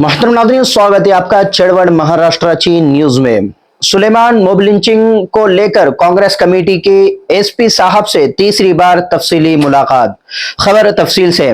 मोहतरम नादरी स्वागत है आपका चढ़वड़ महाराष्ट्राची न्यूज़ में। सुलेमान मोब लिंचिंग को लेकर कांग्रेस कमेटी के एसपी साहब से तीसरी बार तफसीली मुलाकात। खबर तफसील से।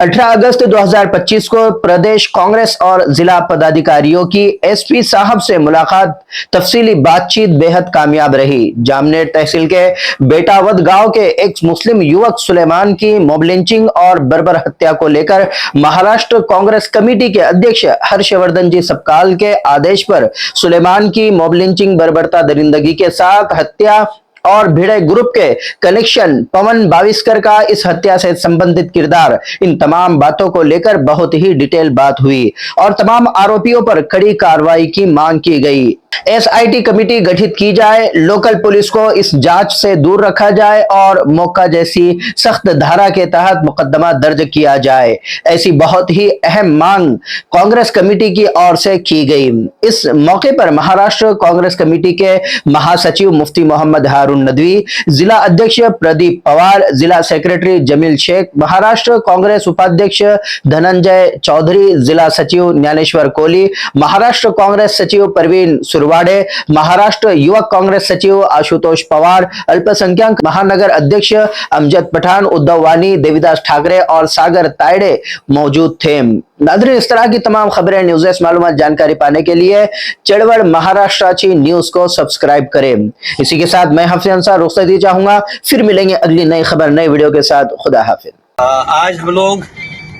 18 अगस्त 2025 को प्रदेश कांग्रेस और जिला पदाधिकारियों की एसपी साहब से मुलाकात। तफसीली बातचीत बेहद कामयाब रही। जामनेर तहसील के बेटावद गाँव के एक मुस्लिम युवक सुलेमान की मोब लिंचिंग और बर्बर हत्या को लेकर महाराष्ट्र कांग्रेस कमेटी के अध्यक्ष हर्षवर्धन जी सपकाल के आदेश पर सुलेमान की मोब लिंचिंग बर्बरता दरिंदगी के साथ हत्या और भिड़े ग्रुप के कनेक्शन पवन बाविस्कर का इस हत्या से संबंधित किरदार। इन तमाम बातों को लेकर बहुत ही डिटेल बात हुई और तमाम आरोपियों पर कड़ी कार्रवाई की मांग की गई। एसआईटी कमेटी गठित की जाए, लोकल पुलिस को इस जाँच से दूर रखा जाए और मौका जैसी सख्त धारा के तहत मुकदमा दर्ज किया जाए। ऐसी बहुत ही अहम मांग कांग्रेस कमेटी की ओर से की गई। इस मौके पर महाराष्ट्र कांग्रेस कमेटी के महासचिव मुफ्ती मोहम्मद हारून नदवी, जिला अध्यक्ष प्रदीप पवार, जिला सेक्रेटरी जमील शेख, महाराष्ट्र कांग्रेस उपाध्यक्ष धनंजय चौधरी, जिला सचिव ज्ञानेश्वर कोहली, महाराष्ट्र कांग्रेस सचिव परवीन सुरवाडे महाराष्ट्र युवक कांग्रेस सचिव आशुतोष पवार अल्पसंख्यक महानगर अध्यक्ष अमजद पठान उद्धव वानी देवीदास ठाकरे और सागर तायडे मौजूद थे नादरीन इस तरह की तमाम खबरें न्यूज़ मालूम जानकारी पाने के लिए चड़वड़ महाराष्ट्राची न्यूज़ को सब्सक्राइब करें इसी के साथ मैं हाफिज अंसार रुखसती चाहूँगा फिर मिलेंगे अगली नई खबर नई वीडियो के साथ खुदा हाफिज आज हम लोग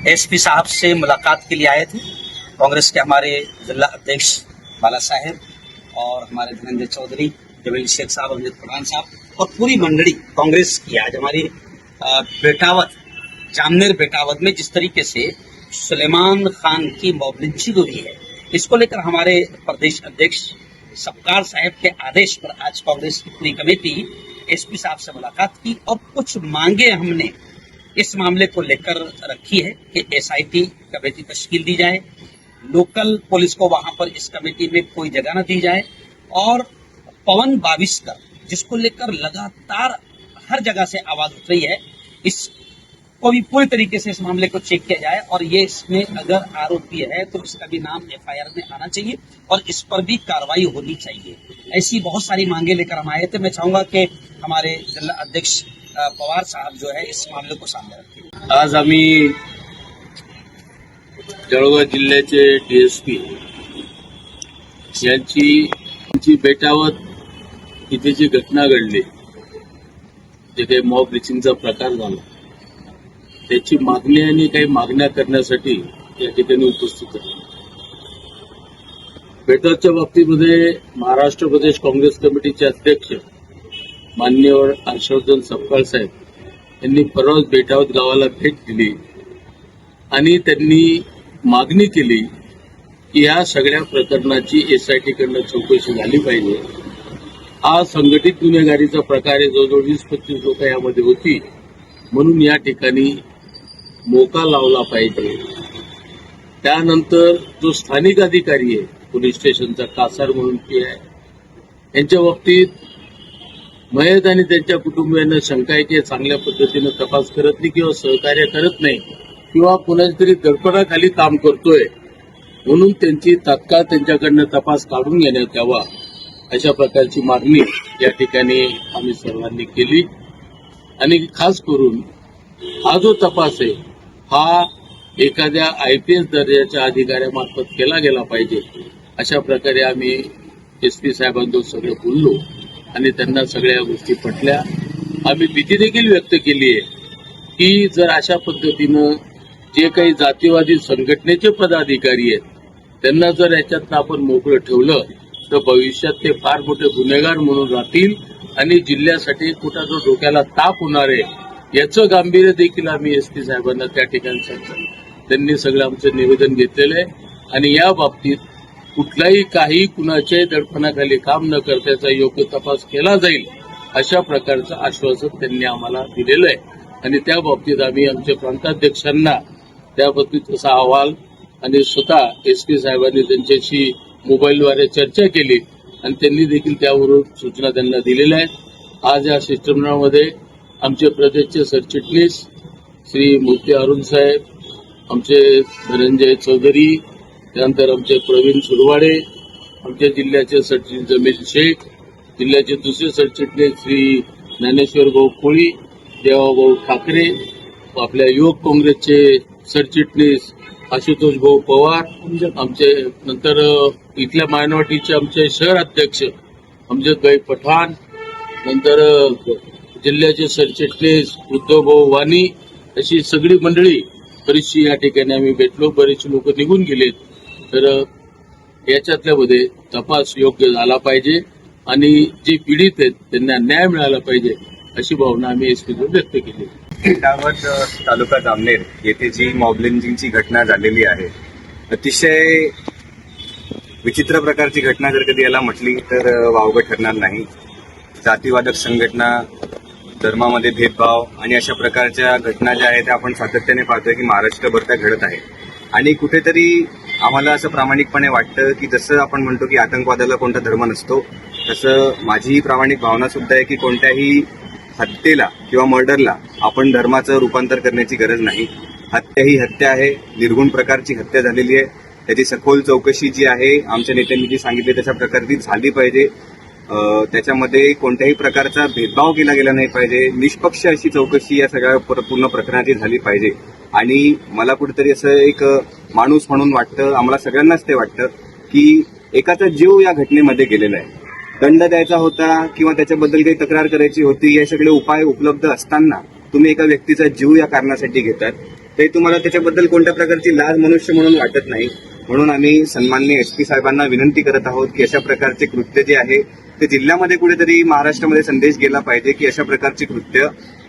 एसपी साहब से मुलाकात के लिए आए थे कांग्रेस के हमारे जिला अध्यक्ष बाला साहेब और हमारे धनंजय चौधरी जमील शेख साहब अमजद पठान साहब और पूरी मंडली कांग्रेस की आज हमारी बेटावत, जामनेर बेटावत में जिस तरीके से सुलेमान खान की मोबलिंचिंग हुई है, इसको लेकर हमारे प्रदेश अध्यक्ष सपकार साहब के आदेश पर आज कांग्रेस की पूरी कमेटी, एसपी साहब से मुलाकात की और कुछ मांगे हमने इस मामले को लेकर रखी है कि एसआईटी कमेटी तश्कील दी जाए। लोकल पुलिस को वहाँ पर इस कमेटी में कोई जगह न दी जाए। और पवन बाविस्कर, जिसको लेकर लगातार हर जगह से आवाज़ उठ रही है इस को भी पूरी तरीके से इस मामले को चेक किया जाए। और ये इसमें अगर आरोपी है तो इसका भी नाम एफआईआर में आना चाहिए और इस पर भी कार्रवाई होनी चाहिए। ऐसी बहुत सारी मांगे लेकर हम आए थे। मैं चाहूँगा कि हमारे जिला अध्यक्ष पवार साहब जो है, इस मामले को सामने रखें। आज आम्ही जळगाव जिल्ह्याचे डीएसपी यांची यांची बेटावर तिथे जी घटना घडली जे काही मॉब रिचिंगचा प्रकार झाला त्याची मागणी आणि काही मागण्या करण्यासाठी या ठिकाणी उपस्थित आहे बेटावच्या बाबतीमध्ये महाराष्ट्र प्रदेश काँग्रेस कमिटीचे अध्यक्ष मान्यवर हर्षवर्धन सपकाळ साहेब यांनी परवाच बेटावत गावाला भेट दिली आणि त्यांनी मागणी केली की या सगळ्या प्रकरणाची एसआयटीकडनं चौकशी झाली पाहिजे. हा संघटित गुन्हेगारीचा प्रकार आहे जवळजवळ वीस पंचवीस लोक यामध्ये होती. म्हणून या ठिकाणी मोका लावला पाहिजे. त्यानंतर जो स्थानिक अधिकारी आहे पोलीस स्टेशनचा कासार म्हणून ती आहे. यांच्या बाबतीत मयत आणि त्यांच्या कुटुंबियांना शंका आहे की चांगल्या पद्धतीनं तपास करत नाही किंवा सहकार्य करत नाही. किंवा कुणाच्या तरी दडपणाखाली काम करतोय म्हणून त्यांची तात्काळ त्यांच्याकडनं तपास काढून घेण्यात यावा अशा प्रकारची मागणी या ठिकाणी आम्ही सर्वांनी केली. आणि खास करून हा जो तपास आहे हा एखाद्या आय पी एस दर्जाच्या अधिकाऱ्यामार्फत केला गेला पाहिजे अशा प्रकारे आम्ही एस पी साहेबांजवळ सगळं बोललो आणि त्यांना सगळ्या गोष्टी पटल्या. आम्ही भीती देखील व्यक्त केली आहे की जर अशा पद्धतीनं जे काही जातीवादी संघटनेचे पदाधिकारी आहेत त्यांना जर याच्यातनं आपण मोकळं ठेवलं तर भविष्यात ते फार मोठे गुन्हेगार म्हणून राहतील आणि जिल्ह्यासाठी कुठं जो डोक्याला ताप होणार आहे याचं गांभीर्य देखील आम्ही एस पी साहेबांना त्या ठिकाणी सांगतो त्यांनी सगळं आमचं निवेदन घेतलेलं आहे आणि या बाबतीत कुठलाही काही कुणाच्याही दडपणाखाली काम न करताचा योग्य तपास केला जाईल अशा प्रकारचं आश्वासन त्यांनी आम्हाला दिलेलं आहे. आणि त्या बाबतीत आम्ही आमच्या प्रांताध्यक्षांना त्याबद्दल तसा अहवाल आणि स्वतः एस पी साहेबांनी त्यांच्याशी मोबाईलद्वारे चर्चा केली आणि त्यांनी देखील त्यावरून सूचना त्यांना दिलेल्या आहेत. आज या शिष्टमंडळामध्ये आमचे प्रदेशचे सरचिटणीस श्री मूर्ती अरुण साहेब आमचे धनंजय चौधरी त्यानंतर आमचे प्रवीण सुरवाडे आमच्या जिल्ह्याचे सरचिटणीस जमील शेख जिल्ह्याचे दुसरे सरचिटणीस श्री ज्ञानेश्वर भाऊ कोळी देवाभाऊ ठाकरे आपल्या युवक काँग्रेसचे सरचिटणीस आशुतोष भाऊ पवार आमचे नंतर इथल्या मायनॉरिटीचे आमचे शहर अध्यक्ष अमजदभाई पठाण नंतर जिल्ह्याचे सरचिटणीस उद्धव भाऊ वाणी अशी सगळी मंडळी बरीचशी या ठिकाणी आम्ही भेटलो. बरेचसे लोक निघून गेलेत. तर याच्यातल्यामध्ये तपास योग्य झाला पाहिजे आणि जे पीडित आहेत त्यांना न्याय मिळाला पाहिजे अशी भावना आम्ही एसपीकडून व्यक्त केली. शेटावत तालुका जामनेर येथे जी मॉबलिंजिंगची घटना झालेली आहे अतिशय विचित्र प्रकारची घटना जर कधी याला म्हटली तर अ, वावगं ठरणार नाही. जातीवादक संघटना धर्मामध्ये भेदभाव आणि अशा प्रकारच्या घटना ज्या आहेत त्या आपण सातत्याने पाहतोय की महाराष्ट्रभर त्या घडत आहे आणि कुठेतरी आम्हाला असं प्रामाणिकपणे वाटतं की जसं आपण म्हणतो की आतंकवादाला कोणता धर्म नसतो तसं माझी प्रामाणिक भावना सुद्धा आहे की कोणत्याही हत्येला किंवा मर्डरला आपण धर्माचं रूपांतर करण्याची गरज नाही. हत्या ही हत्या आहे. निर्गुण प्रकारची हत्या झालेली आहे. त्याची सखोल चौकशी जी आहे आमच्या नेत्यांनी जी सांगितली तशा प्रकारची झाली पाहिजे. त्याच्यामध्ये कोणत्याही प्रकारचा भेदभाव केला गेला नाही पाहिजे. निष्पक्ष अशी चौकशी या सगळ्या पूर्ण प्रकरणाची झाली पाहिजे. आणि मला कुठेतरी असं एक माणूस म्हणून वाटतं आम्हाला सगळ्यांनाच ते वाटतं की एकाचा जीव या घटनेमध्ये गेलेला आहे. दंड द्यायचा होता किंवा त्याच्याबद्दल काही तक्रार करायची होती हे सगळे उपाय उपलब्ध असताना तुम्ही एका व्यक्तीचा जीव या कारणासाठी घेतात. ते तुम्हाला त्याच्याबद्दल कोणत्या प्रकारची लाज मनुष्य म्हणून वाटत नाही. म्हणून आम्ही सन्माननीय एस पी साहेबांना विनंती करत आहोत की अशा प्रकारचे कृत्य जे आहे ते जिल्ह्यामध्ये कुठेतरी महाराष्ट्रामध्ये संदेश गेला पाहिजे की अशा प्रकारचे कृत्य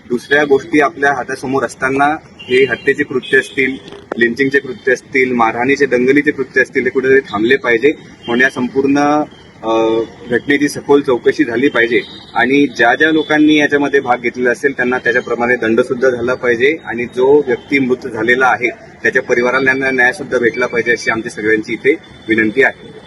दुसऱ्या गोष्टी आपल्या हातासमोर असताना हे हत्येचे कृत्य असतील लिंचिंगचे कृत्य असतील मारहाणीचे दंगलीचे कृत्य असतील हे कुठेतरी थांबले पाहिजे. म्हणून या संपूर्ण घटनेची सखोल चौकशी झाली पाहिजे आणि ज्या ज्या लोकांनी याच्यामध्ये भाग घेतलेला असेल त्यांना त्याच्याप्रमाणे दंड सुद्धा झाला पाहिजे आणि जो व्यक्ती मृत झालेला आहे त्याच्या परिवाराला न्याय सुद्धा भेटला पाहिजे अशी आमची सगळ्यांची इथे विनंती आहे.